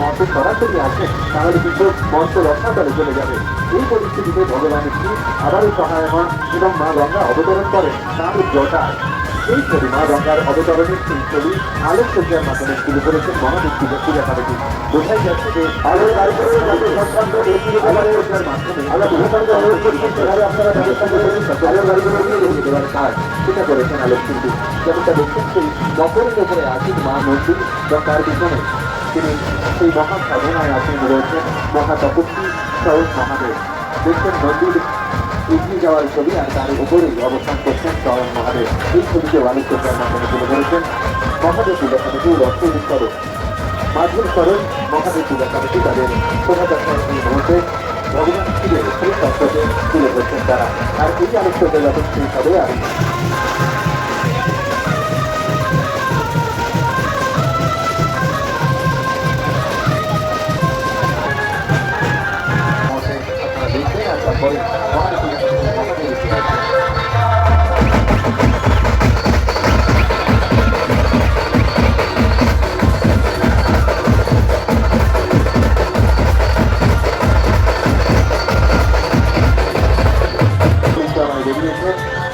মঞ্চ সরাসরি আসে তাহলে কিন্তু মঞ্চ রক্ষাকারে চলে যাবে এই পরিস্থিতিতে ভগবান শ্রী আবারও হন এবং মা গঙ্গা অবতরণ করেন তার জটায় এই ছবি মা গঙ্গার অবতরণের আলোক সজ্জার মাধ্যমে শুরু করেছেন মহাদেব পূজা কমিটি বোঝাই যাচ্ছে যে মাধ্যমে আলো অনুরোধ করছেন তিনি সেই মহা সাধনায় আসেন রয়েছেন মহা তপস্বী সরোজ মহাদেব। দেখছেন নন্দীর এগিয়ে যাওয়ার ছবি আর তার উপরেই অবস্থান করছেন স্বয়ং মহাদেব। এই ছবিকে সজ্জার মাধ্যমে তুলে ধরেছেন মহাদেব পূজা কমিটি রক্ত স্বরূপ মাধ্যম স্মরণ মহাদেব কমিটি তাদের শোভাযাত্রার এই মুহূর্তে ভগবান শিবের শ্রী তত্ত্বকে তুলে ধরছেন তারা। আর এই আলোচ্যতা যখন শেষ হবে আমি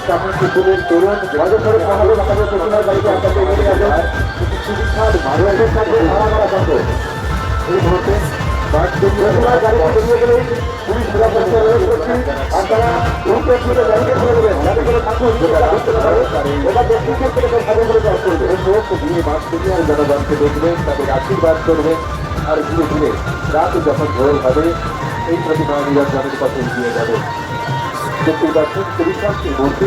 বেরিয়েছেন চামড়িপুরের তরুণ আমাদের প্রতিমার বাড়িতে করা বন্ধ এই করে যারা করে করবে দিয়ে বাস প্রতিমার জনগণকে দেখবেন তাদের আশীর্বাদ করবেন আর ধীরে ধীরে রাত যখন ভোর হবে এই প্রতিমা নিরঞ্জনের পথে এগিয়ে যাবে। দেখতেই পাচ্ছেন পুলিশ মূর্তি